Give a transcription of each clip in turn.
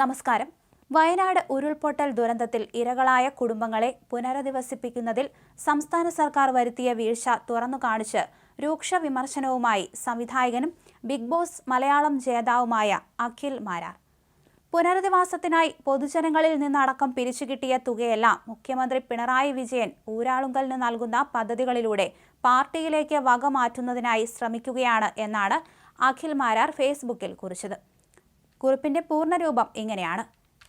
നമസ്കാരം. വയനാട് ഉരുൾപൊട്ടൽ ദുരന്തത്തിൽ ഇരകളായ കുടുംബങ്ങളെ പുനരധിവസിപ്പിക്കുന്നതിൽ സംസ്ഥാന സർക്കാർ വരുത്തിയ വീഴ്ച തുറന്നു കാണിച്ച് രൂക്ഷ വിമർശനവുമായി സംവിധായകനും ബിഗ് ബോസ് മലയാളം ജേതാവുമായ അഖിൽ മാരാർ. പുനരധിവാസത്തിനായി പൊതുജനങ്ങളിൽ നിന്നടക്കം പിരിച്ചു കിട്ടിയ തുകയെല്ലാം മുഖ്യമന്ത്രി പിണറായി വിജയൻ ഊരാളുങ്കലിന് നൽകുന്ന പദ്ധതികളിലൂടെ പാർട്ടിയിലേക്ക് വക മാറ്റുന്നതിനായി ശ്രമിക്കുകയാണ് എന്നാണ് അഖിൽ മാരാർ ഫേസ്ബുക്കിൽ കുറിച്ചത്. കുറിപ്പിന്റെ പൂർണരൂപം ഇങ്ങനെയാണ്.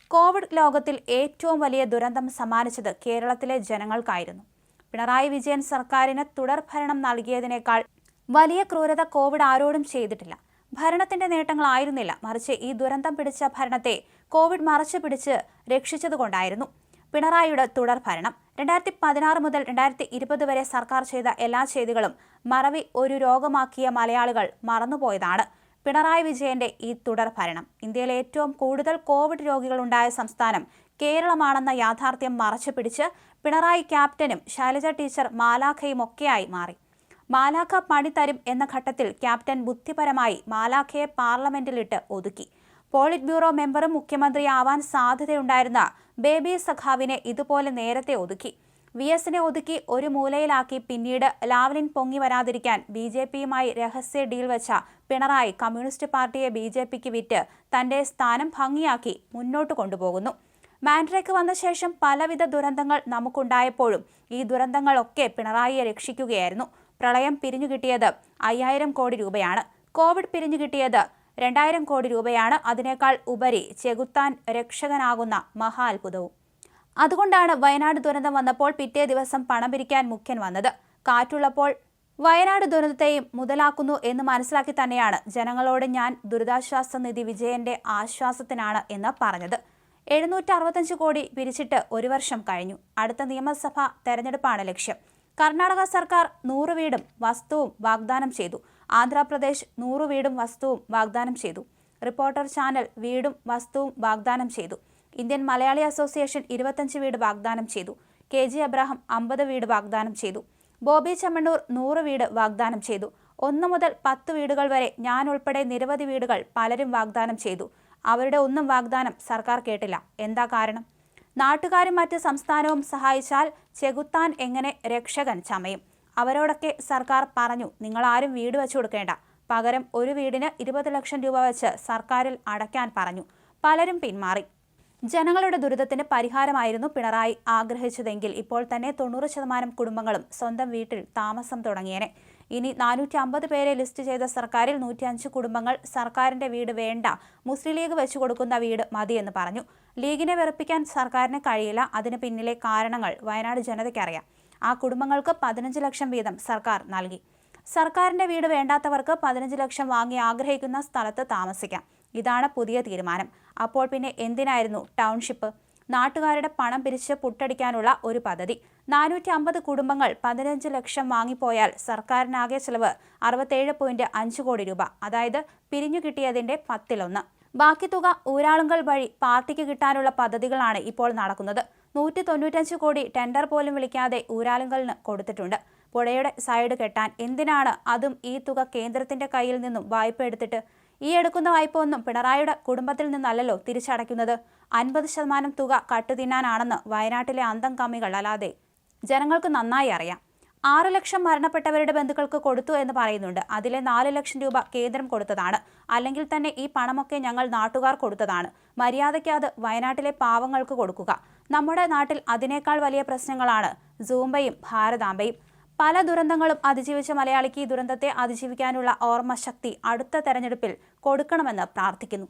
കോവിഡ് ലോകത്തിൽ ഏറ്റവും വലിയ ദുരന്തം സമ്മാനിച്ചത് കേരളത്തിലെ ജനങ്ങൾക്കായിരുന്നു. പിണറായി വിജയൻ സർക്കാരിന് തുടർഭരണം നൽകിയതിനേക്കാൾ വലിയ ക്രൂരത കോവിഡ് ആരോടും ചെയ്തിട്ടില്ല. ഭരണത്തിന്റെ നേട്ടങ്ങളായിരുന്നില്ല മറിച്ച് ഈ ദുരന്തം പിടിച്ച ഭരണത്തെ കോവിഡ് മറച്ചു പിടിച്ച് രക്ഷിച്ചതുകൊണ്ടായിരുന്നു പിണറായിയുടെ തുടർ ഭരണം. രണ്ടായിരത്തി പതിനാറ് മുതൽ രണ്ടായിരത്തി ഇരുപത് വരെ സർക്കാർ ചെയ്ത എല്ലാ ചെയ്തികളും മറവി ഒരു രോഗമാക്കിയ മലയാളികൾ മറന്നുപോയതാണ്. പിണറായി വിജയന്റെ ഈ തുടർ ഭരണം. ഇന്ത്യയിലെ ഏറ്റവും കൂടുതൽ കോവിഡ് രോഗികളുണ്ടായ സംസ്ഥാനം കേരളമാണെന്ന യാഥാർത്ഥ്യം മറച്ചു പിടിച്ച് പിണറായി ക്യാപ്റ്റനും ശൈലജ ടീച്ചർ മാലാഖയും ഒക്കെയായി മാറി. മാലാഖ പണി തരും എന്ന ഘട്ടത്തിൽ ക്യാപ്റ്റൻ ബുദ്ധിപരമായി മാലാഖയെ പാർലമെന്റിലിട്ട് ഒതുക്കി. പോളിറ്റ് ബ്യൂറോ മെമ്പറും മുഖ്യമന്ത്രിയാവാൻ സാധ്യതയുണ്ടായിരുന്ന ബേബി സഖാവിനെ ഇതുപോലെ നേരത്തെ ഒതുക്കി. വി എസിനെ ഒതുക്കി ഒരു മൂലയിലാക്കി പിന്നീട് ലാവ്ലിൻ പൊങ്ങി വരാതിരിക്കാൻ ബി ജെ പിയുമായി രഹസ്യ ഡീൽ വെച്ച പിണറായി കമ്മ്യൂണിസ്റ്റ് പാർട്ടിയെ ബി ജെ പിക്ക് വിറ്റ് തന്റെ സ്ഥാനം ഭംഗിയാക്കി മുന്നോട്ട് കൊണ്ടുപോകുന്നു. മാൻഡ്രയ്ക്ക് വന്ന ശേഷം പലവിധ ദുരന്തങ്ങൾ നമുക്കുണ്ടായപ്പോഴും ഈ ദുരന്തങ്ങളൊക്കെ പിണറായിയെ രക്ഷിക്കുകയായിരുന്നു. പ്രളയം പിരിഞ്ഞു കിട്ടിയത് അയ്യായിരം കോടി രൂപയാണ്. കോവിഡ് പിരിഞ്ഞു കിട്ടിയത് രണ്ടായിരം കോടി രൂപയാണ്. അതിനേക്കാൾ ഉപരി ചെകുത്താൻ രക്ഷകനാകുന്ന മഹാ അത്ഭുതവും അതുകൊണ്ടാണ് വയനാട് ദുരന്തം വന്നപ്പോൾ പിറ്റേ ദിവസം പണം പിരിക്കാൻ മുഖ്യൻ വന്നത്. കാറ്റുള്ളപ്പോൾ വയനാട് ദുരന്തത്തെയും മുതലാക്കുന്നു എന്ന് മനസ്സിലാക്കി തന്നെയാണ് ജനങ്ങളോട് ഞാൻ ദുരിതാശ്വാസ നിധി വിജയന്റെ ആശ്വാസത്തിനാണ് എന്ന് പറഞ്ഞത്. എഴുന്നൂറ്റി അറുപത്തഞ്ച് കോടി പിരിച്ചിട്ട് ഒരു വർഷം കഴിഞ്ഞു. അടുത്ത നിയമസഭാ തെരഞ്ഞെടുപ്പാണ് ലക്ഷ്യം. കർണാടക സർക്കാർ നൂറ് വീടും വസ്തുവും വാഗ്ദാനം ചെയ്തു. ആന്ധ്രാപ്രദേശ് നൂറ് വീടും വസ്തുവും വാഗ്ദാനം ചെയ്തു. റിപ്പോർട്ടർ ചാനൽ വീടും വസ്തുവും വാഗ്ദാനം ചെയ്തു. ഇന്ത്യൻ മലയാളി അസോസിയേഷൻ ഇരുപത്തഞ്ച് വീട് വാഗ്ദാനം ചെയ്തു. കെ ജി അബ്രാഹം അമ്പത് വീട് വാഗ്ദാനം ചെയ്തു. ബോബി ചമ്മണ്ണൂർ നൂറ് വീട് വാഗ്ദാനം ചെയ്തു. ഒന്ന് മുതൽ പത്ത് വീടുകൾ വരെ ഞാൻ ഉൾപ്പെടെ നിരവധി വീടുകൾ പലരും വാഗ്ദാനം ചെയ്തു. അവരുടെ ഒന്നും വാഗ്ദാനം സർക്കാർ കേട്ടില്ല. എന്താ കാരണം? നാട്ടുകാരും മറ്റ് സംസ്ഥാനവും സഹായിച്ചാൽ ചെകുത്താൻ എങ്ങനെ രക്ഷകൻ ചമയും? അവരോടൊക്കെ സർക്കാർ പറഞ്ഞു നിങ്ങൾ ആരും വീട് വെച്ചു കൊടുക്കേണ്ട. പകരം ഒരു വീടിന് ഇരുപത് ലക്ഷം രൂപ വെച്ച് സർക്കാരിൽ അടയ്ക്കാൻ പറഞ്ഞു. പലരും പിന്മാറി. ജനങ്ങളുടെ ദുരിതത്തിന് പരിഹാരമായിരുന്നു പിണറായി ആഗ്രഹിച്ചതെങ്കിൽ ഇപ്പോൾ തന്നെ തൊണ്ണൂറ് ശതമാനം കുടുംബങ്ങളും സ്വന്തം വീട്ടിൽ താമസം തുടങ്ങിയേനെ. ഇനി നാനൂറ്റി അമ്പത് പേരെ ലിസ്റ്റ് ചെയ്ത സർക്കാരിൽ നൂറ്റിയഞ്ച് കുടുംബങ്ങൾ സർക്കാരിന്റെ വീട് വേണ്ട മുസ്ലിം ലീഗ് വെച്ചു കൊടുക്കുന്ന വീട് മതിയെന്ന് പറഞ്ഞു. ലീഗിനെ വെറുപ്പിക്കാൻ സർക്കാരിന് കഴിയില്ല അതിന് പിന്നിലെ കാരണങ്ങൾ വയനാട് ജനതയ്ക്കറിയാം ആ കുടുംബങ്ങൾക്ക് പതിനഞ്ച് ലക്ഷം വീതം സർക്കാർ നൽകി. സർക്കാരിന്റെ വീട് വേണ്ടാത്തവർക്ക് പതിനഞ്ച് ലക്ഷം വാങ്ങി ആഗ്രഹിക്കുന്ന സ്ഥലത്ത് താമസിക്കാം. ഇതാണ് പുതിയ തീരുമാനം. അപ്പോൾ പിന്നെ എന്തിനായിരുന്നു ടൗൺഷിപ്പ്? നാട്ടുകാരുടെ പണം പിരിച്ച് പുട്ടടിക്കാനുള്ള ഒരു പദ്ധതി. നാനൂറ്റി അമ്പത് കുടുംബങ്ങൾ പതിനഞ്ച് ലക്ഷം വാങ്ങിപ്പോയാൽ സർക്കാരിനാകെ ചെലവ് അറുപത്തേഴ് പോയിന്റ് അഞ്ച് കോടി രൂപ. അതായത് പിരിഞ്ഞു കിട്ടിയതിന്റെ പത്തിലൊന്ന്. ബാക്കി തുക ഊരാളുകൾ വഴി പാർട്ടിക്ക് കിട്ടാനുള്ള പദ്ധതികളാണ് ഇപ്പോൾ നടക്കുന്നത്. നൂറ്റി തൊണ്ണൂറ്റഞ്ച് കോടി ടെൻഡർ പോലും വിളിക്കാതെ ഊരാളുങ്കലിന് കൊടുത്തിട്ടുണ്ട്. പുഴയുടെ സൈഡ് കെട്ടാൻ എന്തിനാണ് അതും ഈ തുക കേന്ദ്രത്തിന്റെ കയ്യിൽ നിന്നും വായ്പ എടുത്തിട്ട് ഈ എടുക്കുന്ന വായ്പ ഒന്നും പിണറായിയുടെ കുടുംബത്തിൽ നിന്നല്ലല്ലോ തിരിച്ചടയ്ക്കുന്നത്. അൻപത് ശതമാനം തുക കട്ടുതിന്നാനാണെന്ന് വയനാട്ടിലെ അന്തം കമ്മികൾ അല്ലാതെ ജനങ്ങൾക്ക് നന്നായി അറിയാം. ആറ് ലക്ഷം മരണപ്പെട്ടവരുടെ ബന്ധുക്കൾക്ക് കൊടുത്തു എന്ന് പറയുന്നുണ്ട്. അതിലെ നാല് ലക്ഷം രൂപ കേന്ദ്രം കൊടുത്തതാണ്. അല്ലെങ്കിൽ തന്നെ ഈ പണമൊക്കെ ഞങ്ങൾ നാട്ടുകാർ കൊടുത്തതാണ്. മര്യാദയ്ക്ക് അത് വയനാട്ടിലെ പാവങ്ങൾക്ക് കൊടുക്കുക. നമ്മുടെ നാട്ടിൽ അതിനേക്കാൾ വലിയ പ്രശ്നങ്ങളാണ് സൂംബയും ഭാരതാംബയും. പല ദുരന്തങ്ങളും അതിജീവിച്ച മലയാളിക്ക് ഈ ദുരന്തത്തെ അതിജീവിക്കാനുള്ള ഓർമ്മശക്തി അടുത്ത തെരഞ്ഞെടുപ്പിൽ കൊടുക്കണമെന്ന് പ്രാർത്ഥിക്കുന്നു.